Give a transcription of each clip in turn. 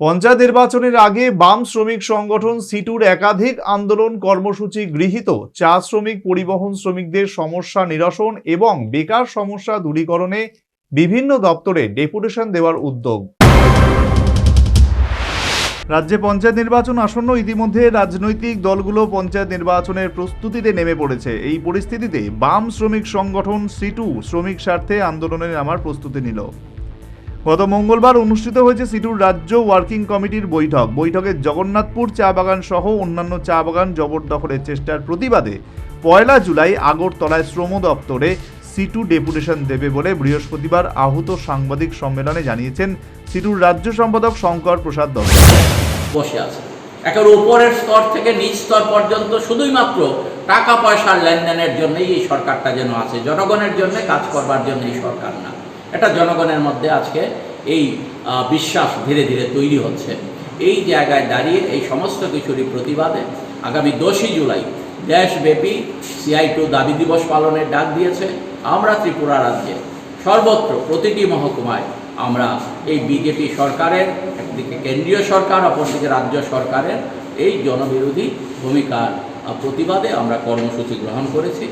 পঞ্চায়েত নির্বাচনের আগে বাম শ্রমিক সংগঠন সিটুর একাধিক আন্দোলন কর্মসূচি গৃহীত। চা শ্রমিক পরিবহন শ্রমিকদের সমস্যা নিরসন এবং বেকার সমস্যা দূরীকরণে বিভিন্ন দপ্তরে ডেপুটেশন দেওয়ার উদ্যোগ। রাজ্যে পঞ্চায়েত নির্বাচন আসন্ন ইতিমধ্যে রাজনৈতিক দলগুলো পঞ্চায়েত নির্বাচনের প্রস্তুতিতে নেমে পড়েছে। এই পরিস্থিতিতে বাম শ্রমিক সংগঠন সিটু শ্রমিক স্বার্থে আন্দোলনে নামার প্রস্তুতি নিল। গত মঙ্গলবার অনুষ্ঠিত হয়েছে সিটুর রাজ্য ওয়ার্কিং কমিটির বৈঠক। বৈঠকে জগন্নাথপুর চা বাগান সহ অন্যান্য চা বাগান জবরদখলের চেষ্টার প্রতিবাদে পয়লা জুলাই আগরতলায় শ্রম দপ্তরে সিটু ডেপুটেশন দেবে বলে বৃহস্পতিবার আহত সাংবাদিক সম্মেলনে জানিয়েছেন সিটুর রাজ্য সম্পাদক শঙ্কর প্রসাদ দত্ত। বসে আছে। একেবারে উপরের স্তর থেকে নিচ স্তর পর্যন্ত শুধুই মাত্র টাকা পয়সার লেনদেনের জন্যই এই সরকারটা যেন আছে। জনগণের জন্য কাজ করবার জন্য এই সরকার না। এটা জনগণের মধ্যে আজকে এই বিশ্বাস ধীরে ধীরে তৈরি হচ্ছে। এই জায়গায় দাঁড়িয়ে এই সমস্ত কিছুরই প্রতিবাদে আগামী দশই জুলাই দেশব্যাপী সিআই টু দাবি দিবস পালনের ডাক দিয়েছে। আমরা ত্রিপুরা রাজ্যে সর্বত্র প্রতিটি মহকুমায় আমরা এই বিজেপি সরকারের, একদিকে কেন্দ্রীয় সরকার, অপরদিকে রাজ্য সরকারের এই জনবিরোধী ভূমিকার প্রতিবাদে আমরা কর্মসূচি গ্রহণ করেছি।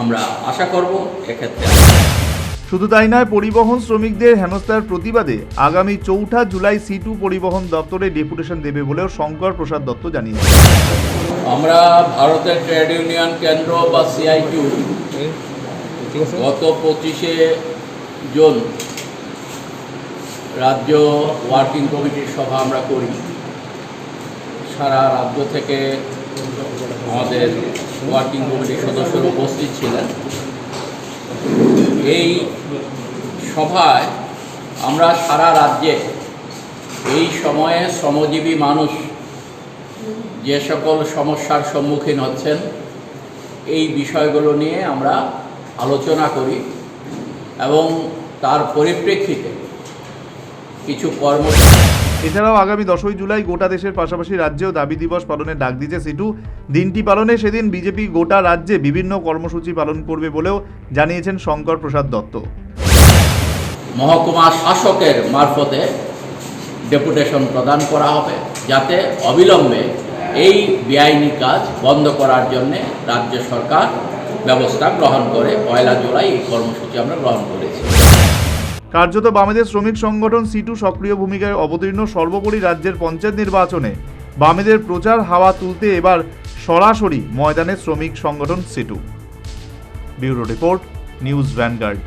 আমরা আশা করব এক্ষেত্রে শুধু তাই নয়, পরিবহন শ্রমিকদের হেনস্থার প্রতিবাদে আগামী চৌঠা জুলাই সিটু পরিবহন দপ্তরে ডেপুটেশন দেবে বলেও শঙ্কর প্রসাদ দত্ত জানিয়েছেন। আমরা ভারতের ট্রেড ইউনিয়ন কেন্দ্র বা সিআইটিউ গত পঁচিশে জুন রাজ্য ওয়ার্কিং কমিটির সভা আমরা করি। সারা রাজ্য থেকে আমাদের ওয়ার্কিং কমিটির সদস্যরা উপস্থিত ছিলেন। এই সভায় আমরা সারা রাজ্যে এই সময়ে শ্রমজীবী মানুষ যে সকল সমস্যার সম্মুখীন হচ্ছেন, এই বিষয়গুলো নিয়ে আমরা আলোচনা করি এবং তার পরিপ্রেক্ষিতে কিছু কর্ম এছাড়াও আগামী দশই জুলাই গোটা দেশের পাশাপাশি রাজ্যেও দাবি দিবস পালনের ডাক দিয়েছে সিটু। দিনটি পালনে সেদিন বিজেপি গোটা রাজ্যে বিভিন্ন কর্মসূচি পালন করবে বলেও জানিয়েছেন শঙ্কর প্রসাদ দত্ত। মহকুমা শাসকের মারফতে ডেপুটেশন প্রদান করা হবে, যাতে অবিলম্বে এই বেআইনি কাজ বন্ধ করার জন্য রাজ্য সরকার ব্যবস্থা গ্রহণ করে। পয়লা জুলাই এই কর্মসূচি আমরা গ্রহণ করেছি। কার্যত বামেদের শ্রমিক সংগঠন সিটু সক্রিয় ভূমিকায় অবতীর্ণ সর্বোপরি রাজ্যের পঞ্চায়েত নির্বাচনে। বামেদের প্রচার হাওয়া তুলতে এবার সরাসরি ময়দানে শ্রমিক সংগঠন CITU bureau report, news Vanguard.